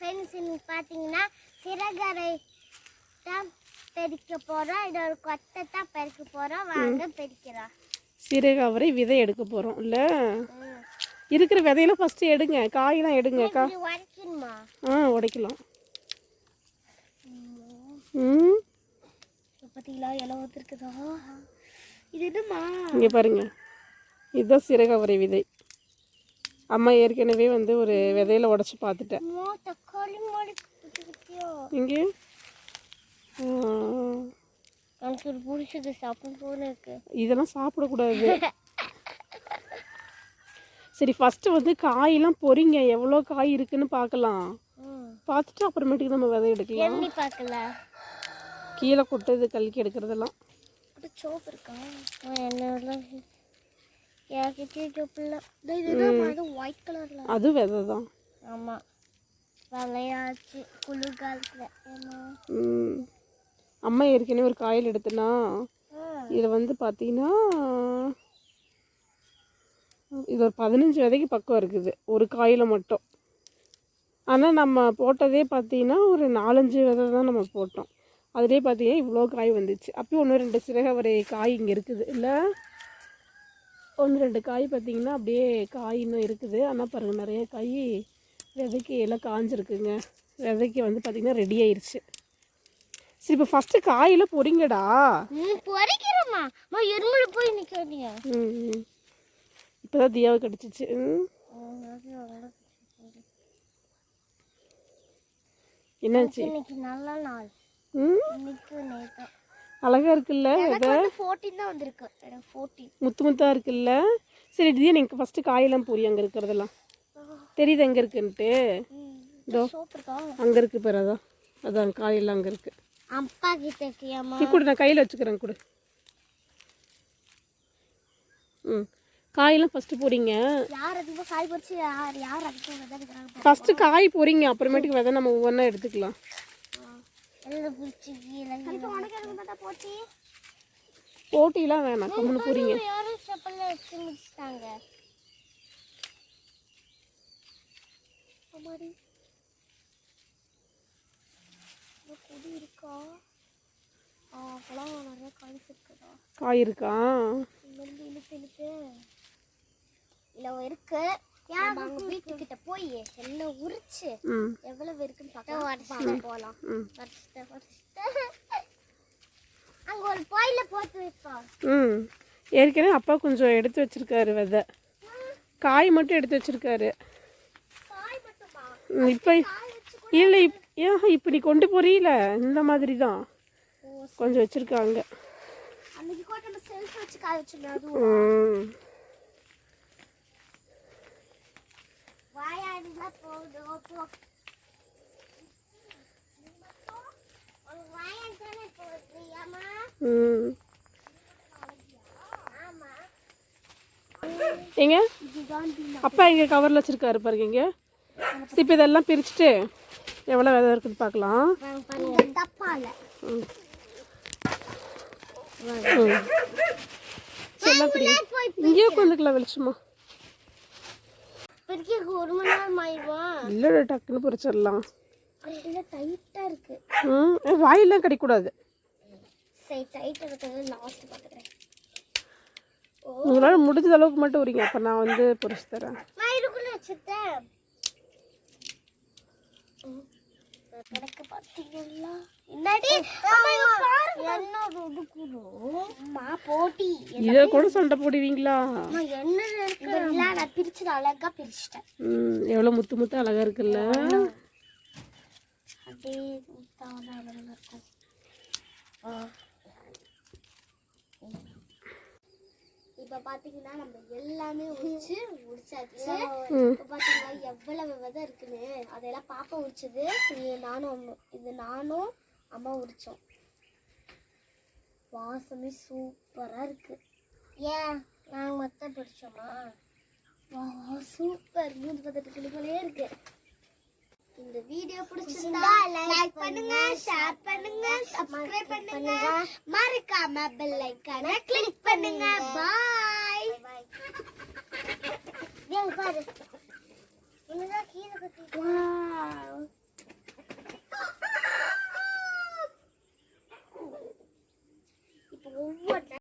Friends பார்த்தீங்கன்னா சிறகரை தான் பெருக்க போகிறோம் இது ஒரு கொத்தை தான் பெருக்க போகிறோம் வாங்க பெருக்கிறோம். சீரக அவரை விதை எடுக்க போகிறோம் இல்லை? இருக்கிற விதையெல்லாம் ஃபஸ்ட்டு எடுங்க. காயெல்லாம் எடுங்க கா இது வரைக்கணுமா ஆ உடைக்கலாம். ம். பார்த்தீங்களா வந்துருக்குதா? இது என்னம்மா? இங்கே பாருங்க. இதுதான் சீரக அவரை விதை. அம்மா ஏற்கனவே வந்து ஒரு விதையில உடச்சி பார்த்துட்டேன். இங்கே? எனக்கு ஒரு பிடிச்சது சாப்பிடும் போல இருக்கு. இதெல்லாம் சாப்பிடக்கூடாது. சரி ஃபஸ்ட்டு வந்து காயெல்லாம் பொறிங்க. எவ்வளோ காய் இருக்குன்னு பார்க்கலாம். பார்த்துட்டு அப்புறமேட்டுக்கு நம்ம விதை எடுக்கலாம். எண்ணி பார்க்கல? கீழே கொட்டது கல்கி எடுக்கிறதெல்லாம். சோப்பு இருக்கா? ஒயிட் கலர்ல அது விதை தான் ஆமாம் விளையாச்சு குளிர்காலத்தில். ஏமா ம். அம்மா ஏற்கனவே ஒரு காயில் எடுத்தனா இதில் வந்து பார்த்தீங்கன்னா இது ஒரு பதினஞ்சு விதைக்கு பக்கம் இருக்குது ஒரு காயில் மட்டும். ஆனால் நம்ம போட்டதே பார்த்தீங்கன்னா ஒரு நாலஞ்சு விதை தான் நம்ம போட்டோம். அதுலேயே பார்த்தீங்கன்னா இவ்வளோ காய் வந்துச்சு. அப்பயும் ஒன்று ரெண்டு சிறகவரை காய் இங்கே இருக்குது. இல்லை? ஒன்று ரெண்டு காய் பார்த்தீங்கன்னா அப்படியே காய் இன்னும் இருக்குது. ஆனால் பாருங்கள் நிறைய காய் விதைக்கு எல்லாம் காஞ்சிருக்குங்க. விதைக்கு வந்து பார்த்திங்கன்னா ரெடி ஆயிருச்சு. சரி இப்போ ஃபஸ்ட்டு காயில் பொறிங்கடா பொறிக்கிறோம்மா எருமுல போய் நிற்காதீங்க ம் இப்போ தான் தியாவை கிடச்சிச்சு. ம். என்னாச்சு? இன்னைக்கு நல்ல நாள். ம்? இன்னைக்கு நேற்று அழகாக இருக்குல்ல எனக்கு ஃபோர்டீன் தான் வந்திருக்கு. எனக்கு ஃபோர்டீன் முத்து முத்தாக இருக்குல்ல? சரி தியா நீங்கள் ஃபஸ்ட்டு காயெல்லாம் பொறி அங்கே இருக்கிறதெல்லாம். தெரியுது எங்கே இருக்குன்ட்டு. இதோ இருக்கா? அங்கே இருக்குது பாரு அதான் அதான் காயெல்லாம் அங்கே இருக்குது அப்பா கிட்ட கொடு நான் கையில் வச்சுக்கிறேன் கொடு. ம். காயெல்லாம் ஃபஸ்ட்டு பொறிங்க யார் அதிகமாக காய் பறிச்சு யார் யார் விதை ஃபஸ்ட்டு காய் பொறிங்க அப்புறமேட்டுக்கு விதை நம்ம ஒவ்வொன்றா எடுத்துக்கலாம். போட்டிலாம் வேணாம். கம்முன்னு பொறிங்க கொடி இருக்கா? ஆ அப்போலாம் நிறைய காய்ச்சி இருக்குதா காய் இருக்கா? இழுத்து இழுத்து. இல்லை இருக்கு. போய் எல்லாம் உரிச்சு ம். எவ்வளவு இருக்குன்னு பார்க்கலாம். போகலாம் ம். பறிச்சுட்டு பறிச்சுட்டு அங்க ஒரு பாயில போட்டு வைப்போம். ம். ஏற்கனவே அப்பா கொஞ்சம் எடுத்து வச்சிருக்காரு விதை. காய் மட்டும் எடுத்து வச்சிருக்காரு. காய் மட்டுமா? ம், இப்போ இல்லை இப் ஏன் இப்போ நீ கொண்டு போறீல? இந்த மாதிரி தான் கொஞ்சம் வச்சிருக்காங்க. அன்னைக்கு கூட நம்ம செல்ஃப் வச்சு காய வச்சிருந்தோம் எங்க? அப்பா இங்கே கவரில் வச்சிருக்காரு பாருங்க இங்கே. இப்போ இதெல்லாம் பிரிச்சுட்டு எவ்வளோ விதை இருக்குன்னு பார்க்கலாம். ம். ம். எல்லாம் இங்கேயே உட்காந்துக்கலாம் வெளிச்சமா. பிரிக்க ஒரு மணி நேரம் ஆயிடுவான் இல்லை டக்குன்னு பொறிச்சிடலாம் ம் வாயெல்லாம் கடிக்கூடாது. உங்களால் முடிஞ்ச அளவுக்கு மட்டும் வரீங்க அப்போ நான் வந்து பொறிச்சு தரேன். எனக்கு பார்த்தீங்களா என்னடி? என்ன ஒதுக்குறோம் போட்டி. இதை கூட சண்டை போடுவீங்களா? என்ன இருக்கு? நான் பிரிச்சு அழகா பிரிச்சிட்டேன். ம் எவ்வளோ முத்து முத்து அழகாக இருக்குல்ல? அப்படியே முத்தான அழகா இருக்கும். இப்ப பாத்தீங்கன்னா நம்ம எல்லாமே உரிச்சு உரிச்சாச்சு. இப்ப பாத்தீங்களா எவ்வளவு விதை இருக்குன்னு. அதெல்லாம் பாப்பா உரிச்சது. இது நானும் அம்மா இது நானும் அம்மா உரிச்சோம். வாசமே சூப்பரா இருக்கு. ஏன்? நாங்க மொத்தம் பிடிச்சோமா? வா சூப்பர். மூணு பத்தெட்டு கிளிகளே இருக்கு. இந்த வீடியோ பிடிச்சிருந்தா லைக் பண்ணுங்க ஷேர் பண்ணுங்க சப்ஸ்கிரைப் பண்ணுங்க. மறக்காம பெல் ஐகானை கிளிக் பண்ணுங்க. பாய் பாய் பாரு.